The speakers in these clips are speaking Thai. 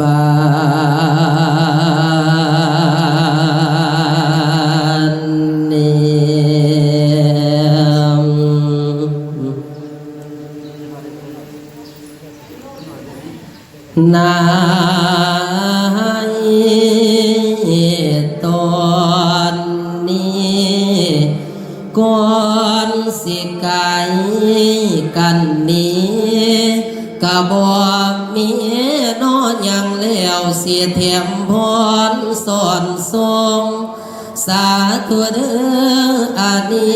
บ พรสอนทรงสาธุเด้ออานิ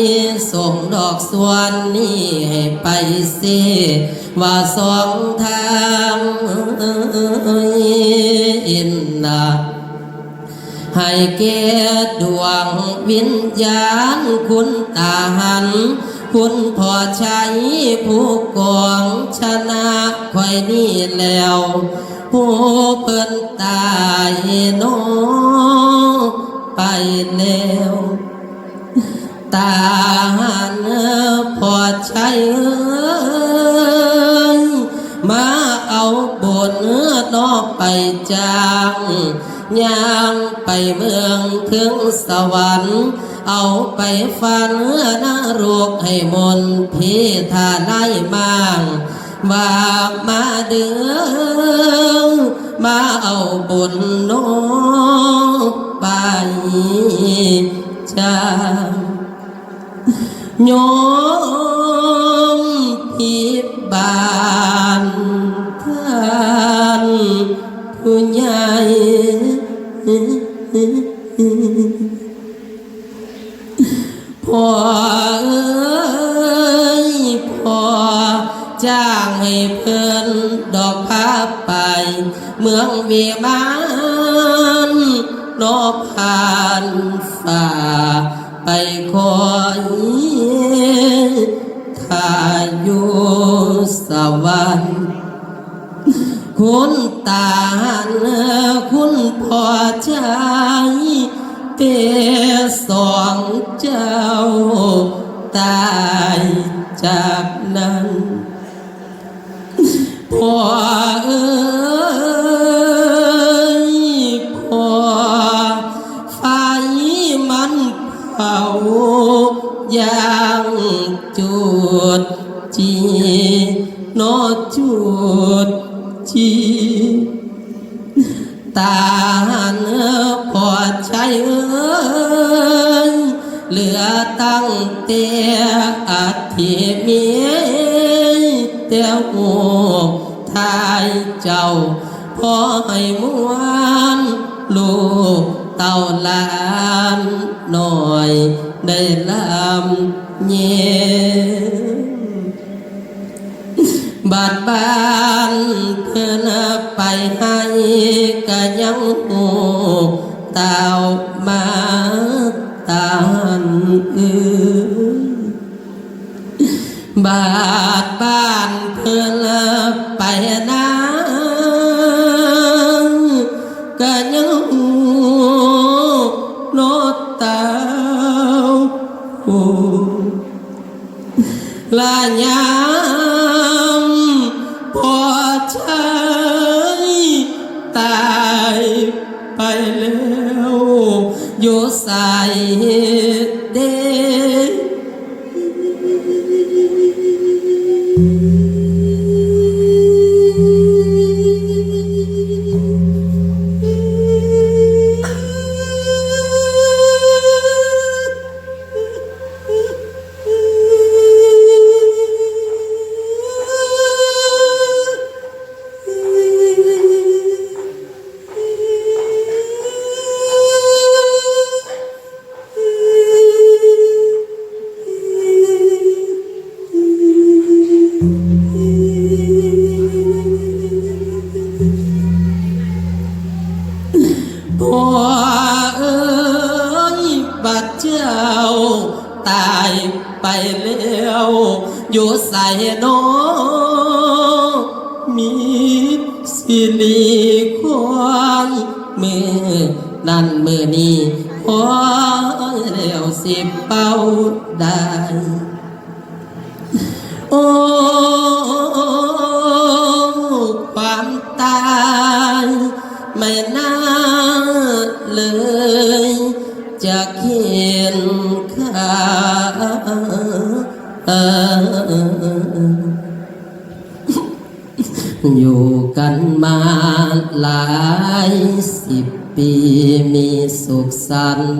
สงส์ดอกสวนนี้ให้ไปเสว่าสองทางอินนาให้เกตดวงวิญญาณคุณตาหัน คุณพอใช้ผู้กองชนะคอยนี่แล้ว ผู้เพิ่นตายโนไปแล้วตาหันพอใช้เอ้ยมาเอาบนนอกไปจางย่างไปเมืองถึงสวรรค์ เอาไปฟันเนื้อนรกให้มนพิธาไล่มาง ว่ามาเดือมาเอาบุญน้องไปจางโยมพิบา คุณตาคุณพ่อใจเตสองเจ้า ตายจากนั้นพ่อเอ้ เอ้ยเหลือตั้งเตียอาทิมีเตียวหูทายเจ้าพอให้มวนลูกเต่าลานหน่อยได้ลำเย็นบาดบานเพื่อนไปให้ก็ยัง หูเต่า พ่ ตายไปแล้ว อยู่ใส่นอมีสิริควางมือนั่นมือนี้พอแล้วสิเป้าได้โอ้ความตายไม่น่าเลยจะเขีายสิบปีมีสุขสันต์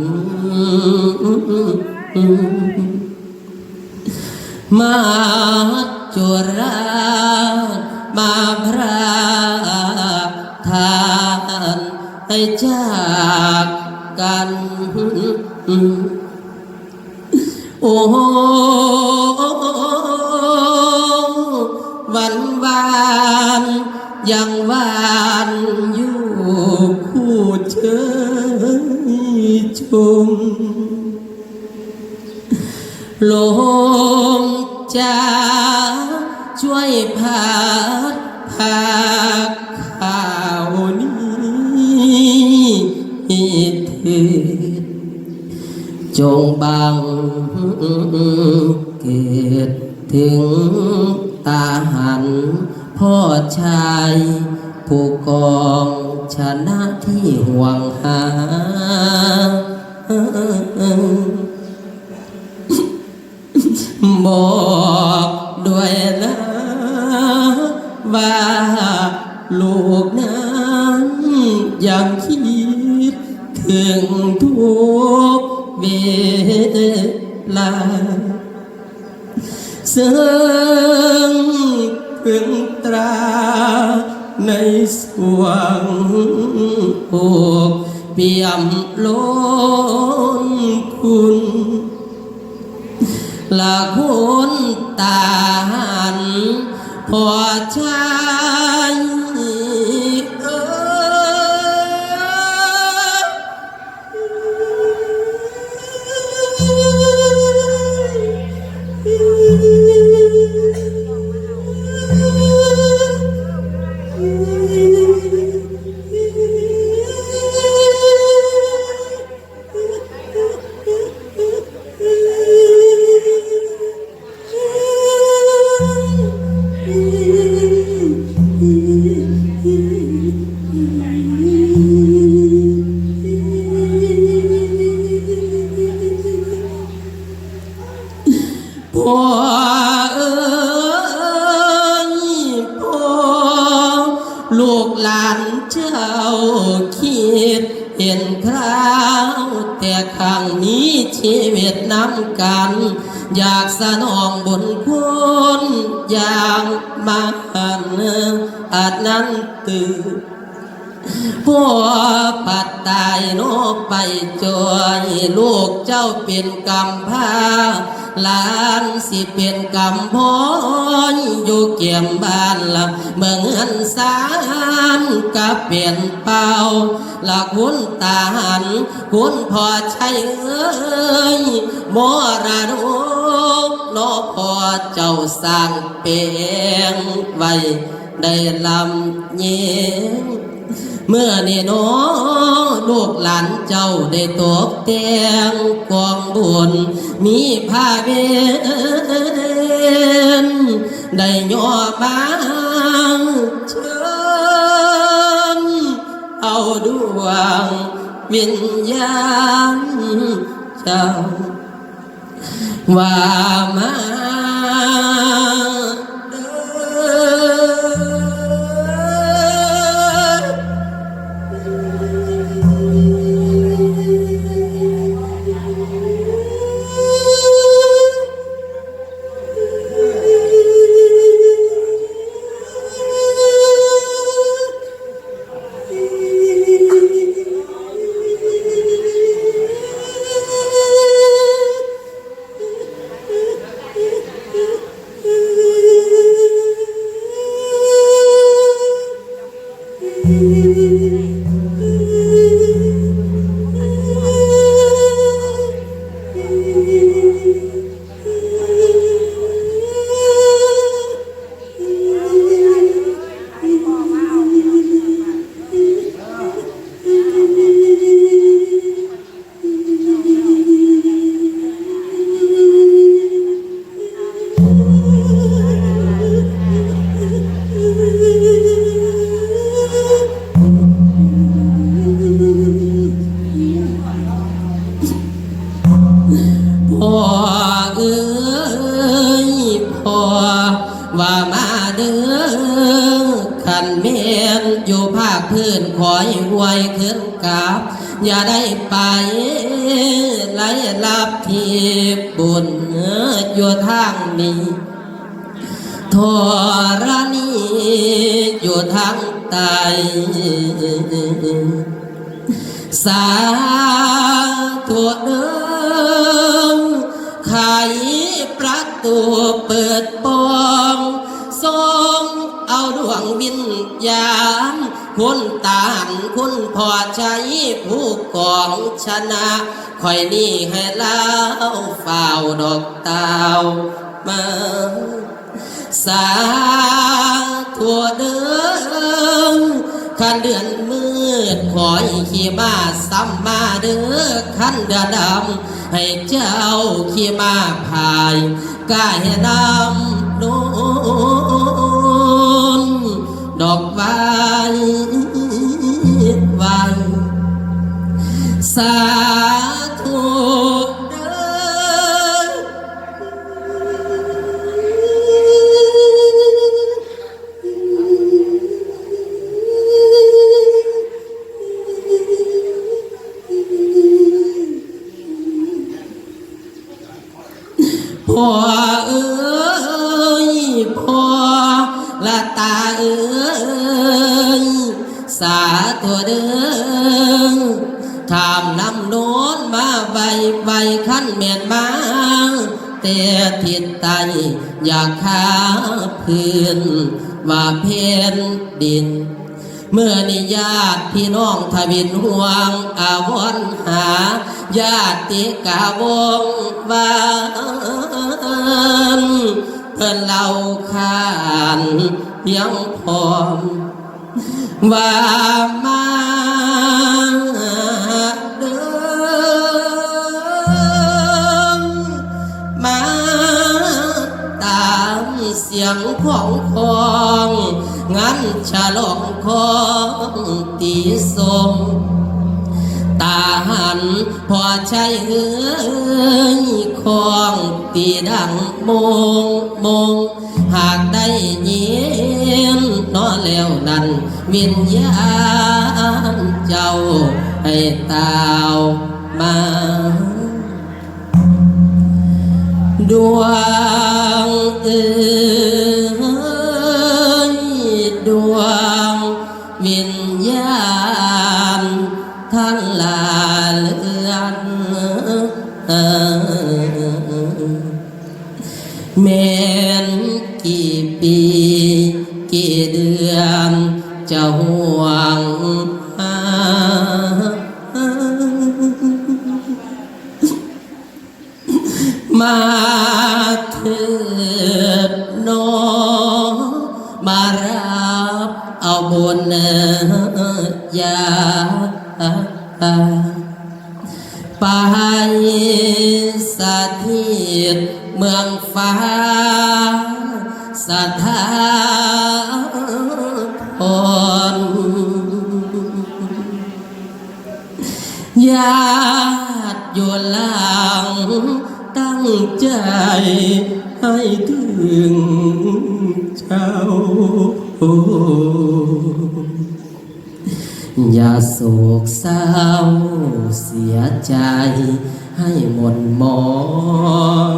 มาจุรามาพระทานให้จากกันโอ้วันวาน ยังวานอยู่คู่เชยชมลมจะช่วยพัดพาข่าวนี้เถิดจงบังเกิดถึงตาหัน พ่อชาย ผู้กองชนะที่ห่วงหา บอกด้วยนะว่าลูกนั้นยังคิดถึงทุกเวลาซึ่ง พึงตราในสวงอกเปี่ยมล้นคุณละคุณตาหันพอชา อยากสนองบุญคุณอย่างมหันอาจนั้นตื่น พ่อปัดตายโนไปจอยลูกเจ้าเป็นกำพร้าหลานสิเป็นกำพ้อยอยู่เกี่ยมบ้านละเมืองเงินสามกับเปลี่ยนเป่าละคุณตาหันคุณพอใช้เอ้ยมรดกนอพอเจ้าสร้างเปียงไว้ได้ลำเยียง เมื่อนี่น้อลูกหลานเจ้าได้ตกแต่งกองบุญมีผ้าเวนได้ย่อบางเชิญเอาดวงวิญญาณเจ้าว่ามา คอยหวยขึ้นกาบ อย่าได้ไปไหลลับที่บุญอยู่ทางนี้ทรณีอยู่ทางใต้สาธุเดิมไขประตูเปิดปองทรง เอาดวงวิญญาณคุณตานคุณพอใจผู้กองชนะคอยนี่ให้เล่าเฝ้าดอกเตาวมาสาทั่วเดิมขันเดือนมืดขอยขี่มาซ้ำมาเด้อขันเดือนดำให้เจ้าขี่มาพายกายดำนูน ดอกไม้ไว้สา มาใบขั้นเมียนมางแต่ทิศใตอยากหาพื้นว่าเพนดิน เมื่อนิญาติพี่น้องทวินห่วงอาวรณ์หา ญาติกาวงวานเพื่อนเราขานยังพร้อมว่ามา สียงของคองงั้นฉลองของตีทรงตาหันพอใช้เอ้ยคองตีดังมงมงหากได้ยินนอแล้วนั้นวิญญาณเจ้าให้ตาวมา ดวงเอ้ยดวงวิญญาณทั้ บุญยาไปสถิตเมืองฟ้า สถาพรญาติโยลังตั้งใจให้ถึงเจ้า อย่าโศกเศร้าเสียใจ ให้หมดมอง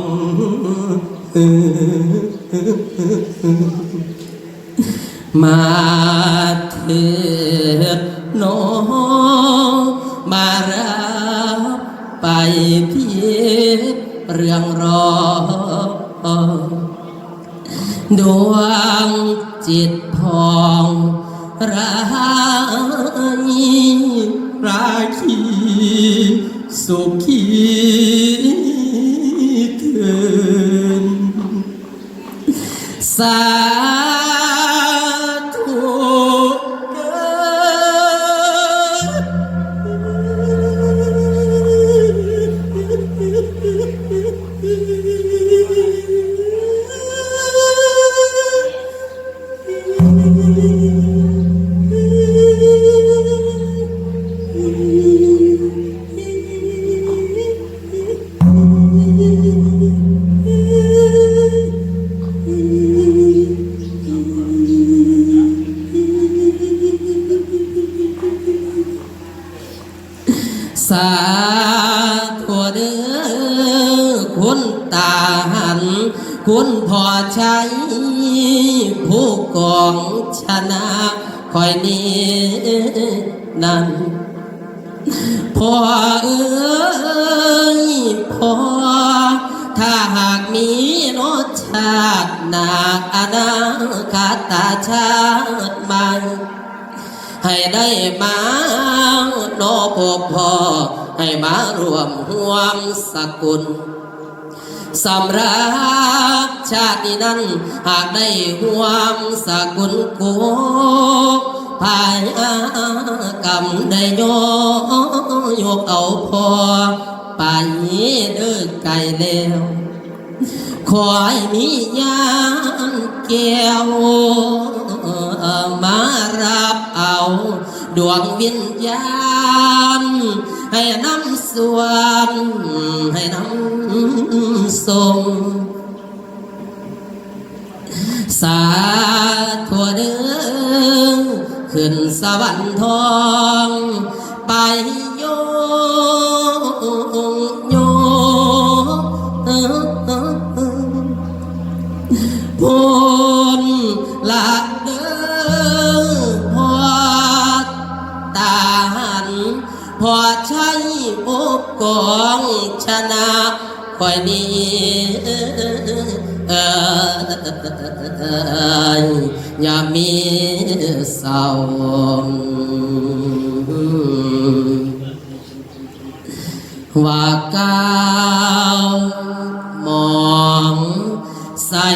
มาเถิดน้องมารับไปเพียเรื่องรอดวงจิตพองร สุขีเกินสา สาธุเด้อคุณตาหัน คุณพ่อใช้ผู้กองชนะคอยนี้นั้นพ่อเอ้ยพ่อถ้าหากมีรสชาติหนักอนาคาตาชาติใหม่ ให้ได้มาโนพบพอ ให้มารวมห่วมสกุลสำรับชาตินั้น หากได้ห่วมสกุลกูภายอากรรมได้โยยกเอาพอไปเด้อไกลแล้ว ขอให้มียานแก้วมารับเอาดวงวิญญาณ ให้น้ำสวนให้น้ำส่งสาธุเด้อขึ้นสวรรค์ทอง ไปโยงโย พูนละเด้อพอตาหัน พอใช้อกกองชนะคอยดีเอออย่ามีเศร้าว่าก้าวมองใส่